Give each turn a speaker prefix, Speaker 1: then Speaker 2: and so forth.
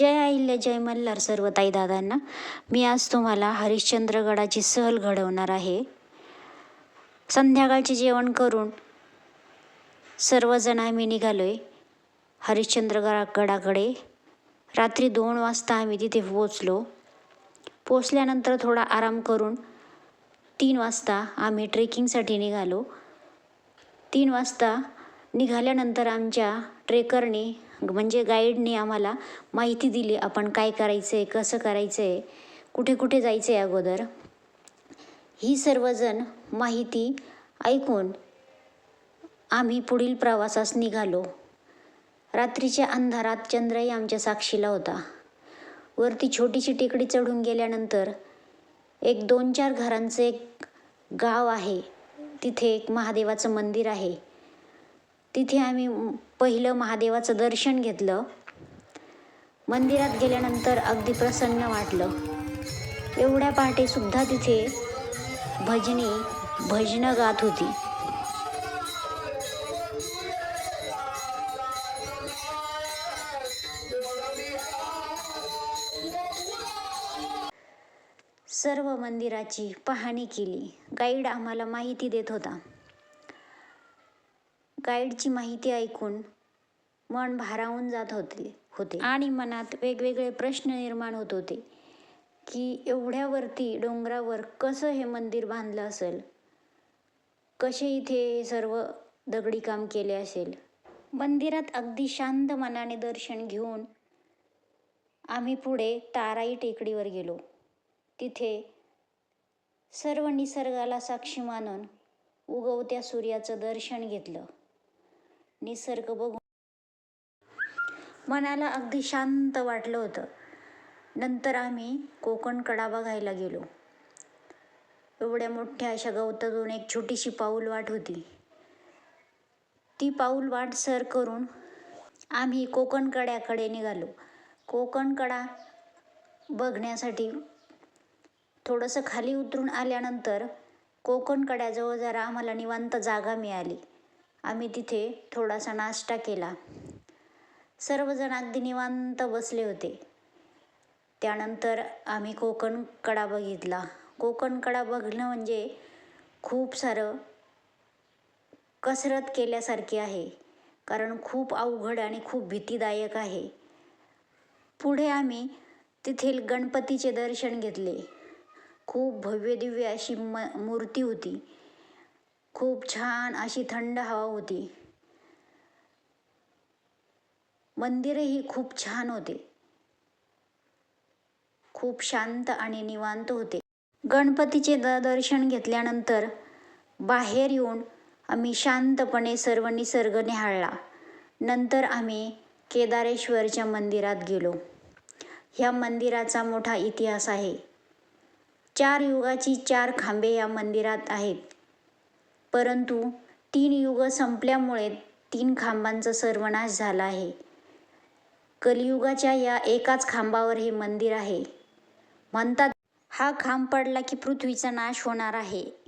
Speaker 1: जय अहिल्या जय मल्हार सर्व ताई दादांना मी आज तुम्हाला हरिश्चंद्रगडाची सहल घडवणार आहे. संध्याकाळचे जेवण करून सर्वजण आम्ही निघालो आहे हरिश्चंद्रगडा गडाकडे रात्री दोन वाजता आम्ही तिथे पोचलो पोचल्यानंतर थोडा आराम करून तीन वाजता आम्ही ट्रेकिंगसाठी निघालो. तीन वाजता निघाल्यानंतर आमच्या ट्रेकरने म्हणजे गाईडने आम्हाला माहिती दिली आपण काय करायचं आहे कसं करायचं आहे कुठे कुठे जायचं आहे अगोदर. ही सर्वजण माहिती ऐकून आम्ही पुढील प्रवासास निघालो. रात्रीच्या अंधारात चंद्रही आमच्या साक्षीला होता. वरती छोटीशी टेकडी चढून गेल्यानंतर एक दोन चार घरांचं एक गाव आहे. तिथे एक महादेवाचं मंदिर आहे. तिथे आम्ही पहिलं महादेवाचं दर्शन घेतलं. मंदिरात गेल्यानंतर अगदी प्रसन्न वाटलं. एवढ्या पहाटेसुद्धा तिथे भजनी भजनं गात होती. सर्व मंदिराची पाहणी केली. गाईड आम्हाला माहिती देत होता. गाईडची माहिती ऐकून मन भारावून जात होते होते. आणि मनात वेगवेगळे प्रश्न निर्माण होत होते की एवढ्यावरती डोंगरावर कसं हे मंदिर बांधलं असेल? कसे इथे हे सर्व दगडी काम केले असेल? मंदिरात अगदी शांत मनाने दर्शन घेऊन आम्ही पुढे ताराई टेकडीवर गेलो. तिथे सर्व निसर्गाला साक्षी मानून उगवत्या सूर्याचं दर्शन घेतलं. निसर्ग बघून. मनाला अगदी शांत वाटलं होतं. नंतर आम्ही कोकण कडा बघायला गेलो. एवढ्या मोठ्या अशा गवतातून एक छोटीशी पाऊल वाट होती. ती पाऊल वाट सर करून आम्ही कोकण कड्याकडे निघालो. कोकण कडा बघण्यासाठी थोडंसं खाली उतरून आल्यानंतर कोकण कड्याजवळ जरा आम्हाला निवांत जागा मिळाली. आम्ही तिथे थोडासा नाश्ता केला. सर्वजण अगदी निवांत बसले होते. त्यानंतर आम्ही कोकण कडा बघितला. कोकण कडा बघणं म्हणजे खूप सारं कसरत केल्यासारखी आहे. कारण खूप अवघड आणि खूप भीतीदायक आहे. पुढे आम्ही तेथील गणपतीचे दर्शन घेतले. खूप भव्यदिव्य अशी म मूर्ती होती. खूप छान अशी थंड हवा होती. मंदिरही खूप छान होते. खूप शांत आणि निवांत होते. गणपतीचे द दर्शन घेतल्यानंतर बाहेर येऊन आम्ही शांतपणे सर्व निसर्ग निहाळला. नंतर आम्ही केदारेश्वरच्या मंदिरात गेलो. ह्या मंदिराचा मोठा इतिहास आहे. चार युगाची चार खांबे या मंदिरात आहेत. परंतु तीन युग संपल्यामुळे तीन खांबांचा सर्वनाश झाला आहे. कलियुगाच्या या एकाच खांबावर हे मंदिर आहे. म्हणतात हा खांब पडला की पृथ्वीचा नाश होणार आहे.